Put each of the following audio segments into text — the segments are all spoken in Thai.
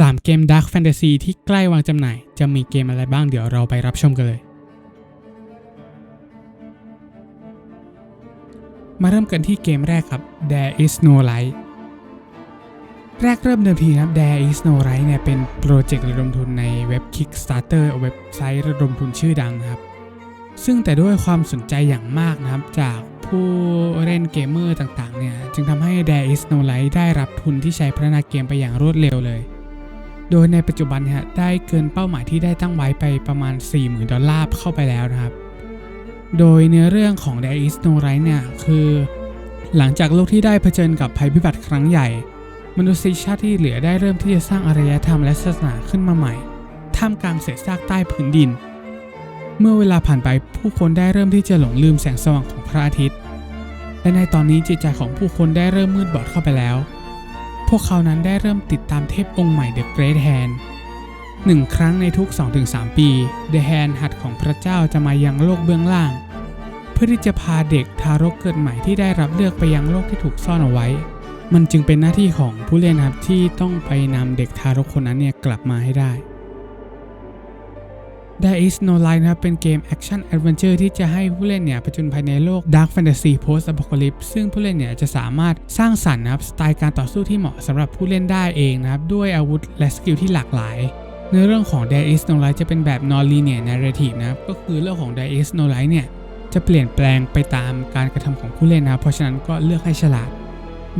3 เกม Dark Fantasy ที่ใกล้วางจำหน่าย จะมีเกมอะไรบ้างเดี๋ยวเราไปรับชมกันเลย มาเริ่มกันที่เกมแรกครับ There is no light แรกเริ่มเดิมทีนะครับ There is no light เนี่ยเป็นโปรเจกต์ระดมทุนในเว็บ Kickstarter เว็บไซต์ระดมทุนชื่อดังครับ ซึ่งแต่ด้วยความสนใจอย่างมากนะครับ จากผู้เล่นเกมเมอร์ต่างๆเนี่ย จึงทำให้ There is no light ได้รับทุนที่ใช้พัฒนาเกมไปอย่างรวดเร็วเลย โดยในปัจจุบันเนี่ยได้เกินเป้าหมายที่ได้ตั้งไว้ไปประมาณ 40,000 ดอลลาร์เข้าไปแล้วนะครับ โดยเนื้อเรื่องของ There is no light เนี่ยคือหลังจากโลกที่ได้เผชิญกับภัยพิบัติครั้งใหญ่ มนุษยชาติที่เหลือได้เริ่มที่จะสร้างอารยธรรมและศาสนาขึ้นมาใหม่ ท่ามกลางเศษซากใต้พื้นดิน เมื่อเวลาผ่านไปผู้คนได้เริ่มที่จะหลงลืมแสงสว่างของพระอาทิตย์ และในตอนนี้จิตใจของผู้คนได้เริ่มมืดบอดเข้าไปแล้ว พวกเขานั้นได้เริ่มติดตามเทพองค์ใหม่ The Great Hand หนึ่งครั้งในทุก 2-3 ปี The Hand หัดของพระเจ้าจะมายังโลกเบื้องล่าง เพื่อที่จะพาเด็กทารกเกิดใหม่ที่ได้รับเลือกไปยังโลกที่ถูกซ่อนเอาไว้ มันจึงเป็นหน้าที่ของผู้เล่นครับที่ต้องไปนำเด็กทารกคนนั้นเนี่ยกลับมาให้ได้ There is no light นะครับ เป็นเกม Action Adventure ที่จะให้ผู้เล่นเนี่ยผจญภายในโลก Dark Fantasy Post Apocalypse ซึ่งผู้เล่นเนี่ยจะสามารถสร้างสรรค์นะครับ สไตล์การต่อสู้ที่เหมาะสำหรับผู้เล่นได้เองนะครับ ด้วยอาวุธและสกิลที่หลากหลายเนื้อเรื่องของ There is no light จะเป็นแบบ non-linear narrative นะครับ ก็คือเรื่องของ There is no light เนี่ยจะเปลี่ยนแปลงไปตามการกระทำของผู้เล่นนะครับ เพราะฉะนั้นก็เลือกให้ฉลาด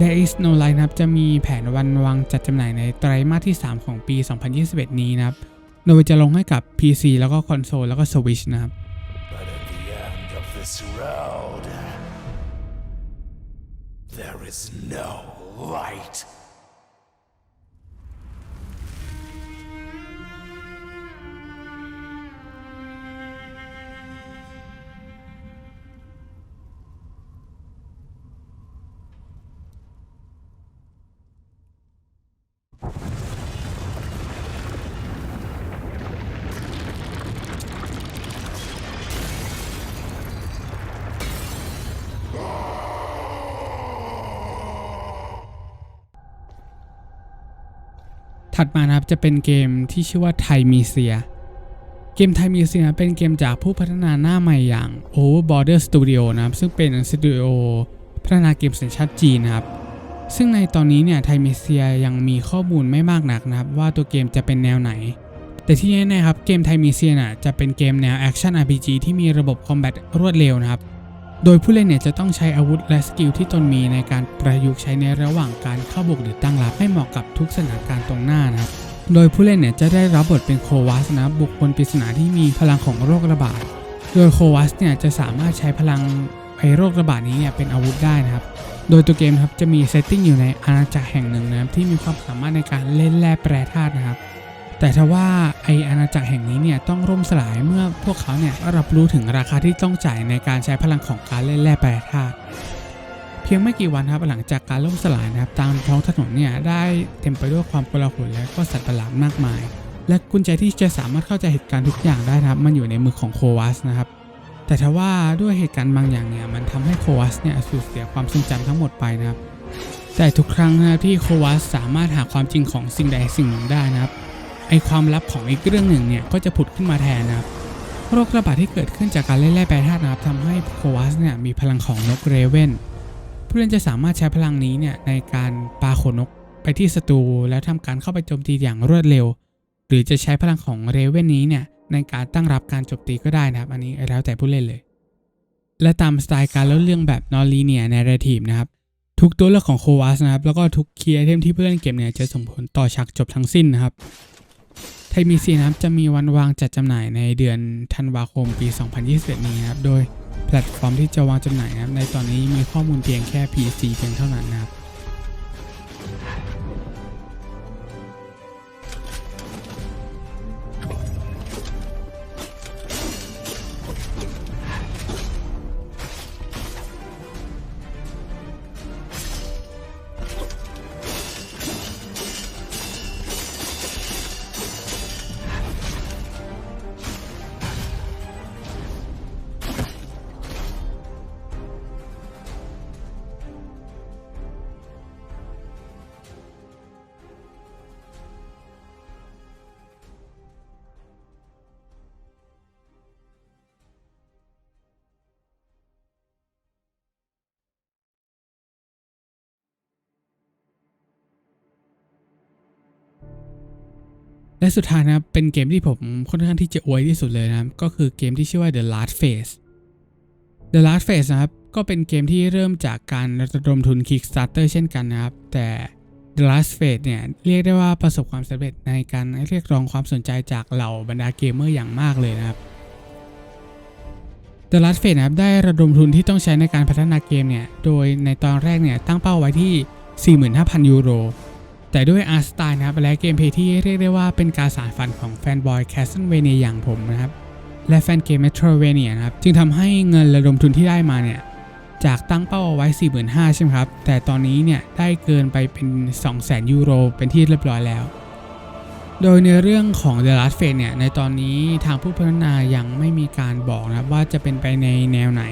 There is no light นะครับจะมีแผนวันวางจัดจำหน่ายในไตรมาสที่ 3 ของปี 2021 นี้นะครับ โดยจะลงให้กับ PC แล้วก็คอนโซลแล้วก็ Switch นะครับ ถัดมานะครับจะเป็นเกมที่ชื่อว่าไทมีเซีย เกมไทมีเซียเป็นเกมจากผู้พัฒนาหน้าใหม่อย่าง Overborder Studio นะครับ ซึ่งเป็นสตูดิโอพัฒนาเกมสัญชาติจีนนะครับ ซึ่งในตอนนี้เนี่ยไทมีเซียยังมีข้อมูลไม่มากนักนะครับ ว่าตัวเกมจะเป็นแนวไหน แต่ที่แน่ๆครับเกมไทมีเซียน่ะจะเป็นเกมแนว Action RPG ที่มีระบบคอมแบทรวดเร็วนะครับ โดยผู้เล่นเนี่ยจะต้องใช้อาวุธและสกิลที่ตนมีในการประยุกต์ใช้ในระหว่างการเข้าบุกหรือตั้งรับให้เหมาะกับทุกสถานการณ์ตรงหน้านะครับ โดยผู้เล่นเนี่ยจะได้รับบทเป็นโควาสนะบุคคลปริศนาที่มีพลังของโรคระบาด โดยโควาสเนี่ยจะสามารถใช้พลังไอโรคระบาดนี้เนี่ยเป็นอาวุธได้นะครับ โดยตัวเกมครับจะมีเซตติ้งอยู่ในอาณาจักรแห่งหนึ่งนะครับที่มีความสามารถในการเล่นแร่แปรธาตุนะครับ แต่ทว่าไออาณาจักรแห่งนี้เนี่ยต้องร่มสลายเมื่อพวกเขาเนี่ยรับรู้ถึงราคาที่ต้องจ่ายในการใช้พลังของการเล่นแร่แปรธาตุเพียงไม่กี่วันครับหลังจากการล่มสลายนะครับตามท้องถนนเนี่ยได้เต็มไปด้วยความโกลาหลและก็สัตว์ประหลาดมากมาย และกุญแจที่จะสามารถเข้าใจเหตุการณ์ทุกอย่างได้นะครับ มันอยู่ในมือของโควาสนะครับแต่ทว่าด้วยเหตุการณ์บางอย่างเนี่ยมันทำให้โควาสเนี่ยสูญเสียความทรงจำทั้งหมดไปนะครับแต่ทุกครั้งนะครับที่โควาสสามารถหาความจริงของสิ่งใดสิ่งหนึ่งได้นะครับ ไอความลับของอีกเรื่องหนึ่งเนี่ยก็จะผุดขึ้นมาแทนนะครับโรคระบาดที่เกิดขึ้นจากการเล่นแร่แปรธาตุนะครับทำให้โควาสเนี่ยมีพลังของนกเรเวนผู้เล่นจะสามารถใช้พลังนี้เนี่ยในการปาขนนกไปที่ศัตรูแล้วทำการเข้าไปโจมตีอย่างรวดเร็ว หรือจะใช้พลังของเรเวนนี้เนี่ยในการตั้งรับการโจมตีก็ได้นะครับ อันนี้แล้วแต่ผู้เล่นเลย และตามสไตล์การเล่าเรื่องแบบ non-linear narrative นะครับทุกตัวเลือกของโควาสนะครับแล้วก็ทุกคีย์ไอเทมที่ผู้เล่นเก็บเนี่ยจะส่งผลต่อฉากจบทั้งสิ้นนะครับ ไทยมีซีนะครับจะมีวันวางจัดจำหน่ายในเดือนธันวาคมปี 2021 นี้นะครับ โดยแพลตฟอร์มที่จะวางจำหน่ายนะครับในตอนนี้มีข้อมูลเพียงแค่ PC เพียงเท่านั้นนะครับ และสุดท้ายนะครับเป็นเกมที่ผมค่อนข้างที่จะอวยที่สุดเลยนะครับ ก็คือเกมที่ชื่อว่า The Last Phase The Last Phase นะครับก็เป็นเกมที่เริ่มจากการระดมทุน Kickstarter เช่นกันนะครับ แต่ The Last Phase เนี่ยเรียกได้ว่าประสบความสำเร็จในการเรียกร้องความสนใจจากเหล่าบรรดาเกมเมอร์อย่างมากเลยนะครับ The Last Phase นะครับได้ระดมทุนที่ต้องใช้ในการพัฒนาเกมเนี่ย โดยในตอนแรกเนี่ยตั้งเป้าไว้ที่ 45,000 ยูโร แต่ด้วยอาร์ตสไตล์นะครับและเกมเพลย์ที่เรียกได้ว่าเป็นการสานฝันของแฟนบอยแคสเซิลเวเนียอย่างผมนะครับและแฟนเกม Metroidvania นะครับจึงทำให้เงินระดมทุนที่ได้มาเนี่ยจากตั้งเป้าเอาไว้ 45,000ใช่ไหมครับ แต่ตอนนี้เนี่ยได้เกินไปเป็น 200,000 ยูโร เป็นที่เรียบร้อยแล้ว โดยในเรื่องของ The Last Phase เนี่ย ในตอนนี้ทางผู้พัฒนายังไม่มีการบอกนะครับว่าจะเป็นไปในแนวไหน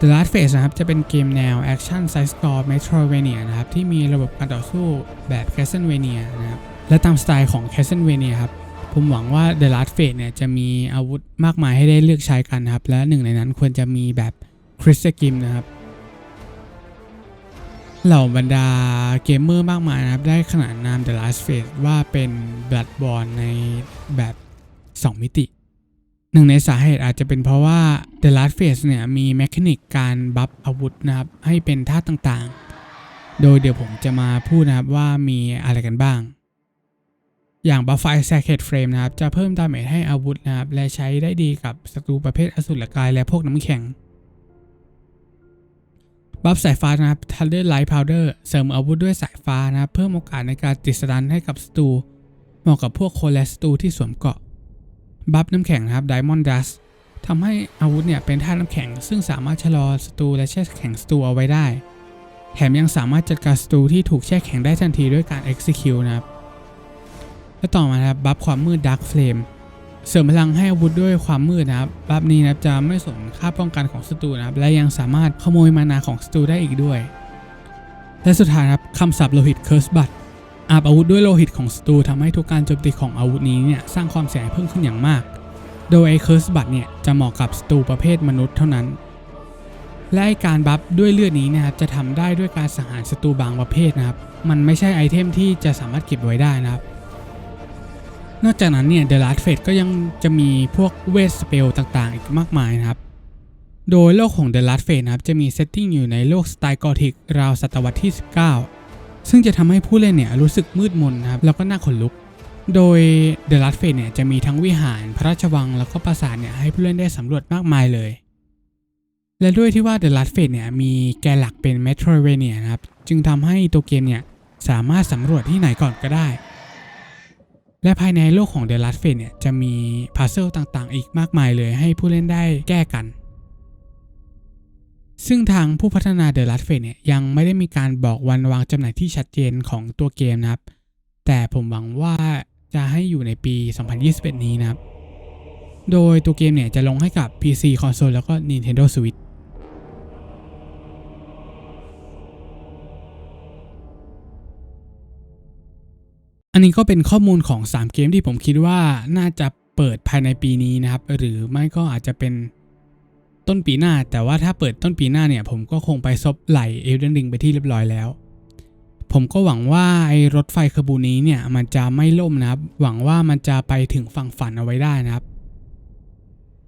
The Last Phase นะครับ จะเป็นเกมแนว Action Side Scroll Metroidvania นะครับ ที่มีระบบการต่อสู้แบบ Castlevania นะครับ และตามสไตล์ของ Castlevania ครับ ผมหวังว่า The Last Phase เนี่ย จะมีอาวุธมากมายให้ได้เลือกใช้กันนะครับ และหนึ่งในนั้นควรจะมีแบบ Crystal Gym นะครับ เหล่าบรรดาเกมเมอร์มากมายนะครับ ได้ขนานนาม The Last Phase ว่าเป็น Bloodborne ในแบบ 2 มิติ หนึ่งในสาเหตุอาจจะเป็นเพราะว่า The Last Phase เนี่ยมีแมคานิกการบัฟอาวุธนะครับ ให้เป็นท่าต่างๆ โดยเดี๋ยวผมจะมาพูดนะครับว่ามีอะไรกันบ้าง อย่างบัฟไฟแซคเ d เฟรมนะครับ จะเพิ่มดาเมจให้อาวุธนะครับ และใช้ได้ดีกับศัตรูประเภทอสูรกายและพวกน้ำแข็งบัฟสายฟ้านะครับ Thunder Light Powder เสริมอาวุธด้วยสายฟ้านะครับ เพิ่มโอกาสในการติดสตันให้กับศัตรูเหมาะกับพวกโคและศัตรูที่สวมเกาะ บัฟน้ำแข็งนะครับ Diamond Dust ทำให้อาวุธเนี่ยเป็นธาตุน้ำแข็ง ซึ่งสามารถชะลอศัตรูและแช่แข็งศัตรูเอาไว้ได้ แถมยังสามารถจัดการศัตรูที่ถูกแช่แข็งได้ทันทีด้วยการ Execute นะครับและต่อมานะครับบัฟความมืด Dark Flame เสริมพลังให้อาวุธด้วยความมืดนะครับบัฟนี้นะครับจะไม่สนค่าป้องกันของศัตรูนะครับและยังสามารถขโมยมานาของศัตรูได้อีกด้วย และสุดท้ายครับคำศัพท์โลหิต Curse Blood อาบอาวุธด้วยโลหิตของศัตรูทำให้ทุกการโจมตีของอาวุธนี้เนี่ยสร้างความเสียหายเพิ่มขึ้นอย่างมาก โดยไอ้ Curse Blood เนี่ยจะเหมาะกับศัตรูประเภทมนุษย์เท่านั้น และไอ้การบัฟด้วยเลือดนี้นะครับจะทำได้ด้วยการสังหารศัตรูบางประเภทนะครับ มันไม่ใช่ไอเทมที่จะสามารถเก็บไว้ได้นะครับ นอกจากนั้นเนี่ย The Last Phase ก็ยังจะมีพวกเวทสเปลต่างๆ อีกมากมายนะครับ โดยโลกของ The Last Phase นะครับจะมีเซตติ้งอยู่ในโลกสไตล์กอธิกราวศตวรรษที่ 19 ซึ่งจะทำให้ผู้เล่นเนี่ยรู้สึกมืดมนนะครับแล้วก็น่าขนลุก โดย The Last Phase เนี่ยจะมีทั้งวิหารพระราชวังแล้วก็ปราสาทเนี่ยให้ผู้เล่นได้สำรวจมากมายเลย และด้วยที่ว่า The Last Phase เนี่ยมีแกนหลักเป็น Metroidvania นะครับจึงทำให้ตัวเกมเนี่ยสามารถสำรวจที่ไหนก่อนก็ได้ และภายในโลกของ The Last Phase เนี่ยจะมีพัซเซลต่างๆ อีกมากมายเลยให้ผู้เล่นได้แก้กัน ซึ่งทางผู้พัฒนา The Last Phase เนี่ยยังไม่ได้มีการบอกวันวางจำหน่ายที่ชัดเจนของตัวเกมนะครับ แต่ผมหวังว่าจะให้อยู่ในปี 2021 นี้นะครับ โดยตัวเกมเนี่ยจะลงให้กับ PC คอนโซลแล้วก็ Nintendo Switch อันนี้ก็เป็นข้อมูลของ 3 เกมที่ผมคิดว่าน่าจะเปิดภายในปีนี้นะครับ หรือไม่ก็อาจจะเป็น ต้นปีหน้า แต่ว่าถ้าเปิดต้นปีหน้าเนี่ย ผมก็คงไปซบไหลเอลเดนริงไปที่เรียบร้อยแล้ว ผมก็หวังว่าไอ้รถไฟขบวนนี้เนี่ย มันจะไม่ล่มนะครับ หวังว่ามันจะไปถึงฝั่งฝันเอาไว้ได้นะครับ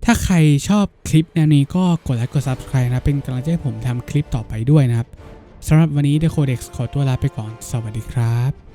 ถ้าใครชอบคลิปแนวนี้ก็กดไลค์กด Subscribe นะเป็นกำลังใจให้ผมทำคลิปต่อไปด้วยนะครับสำหรับวันนี้ The Codex ขอตัวลาไปก่อน สวัสดีครับ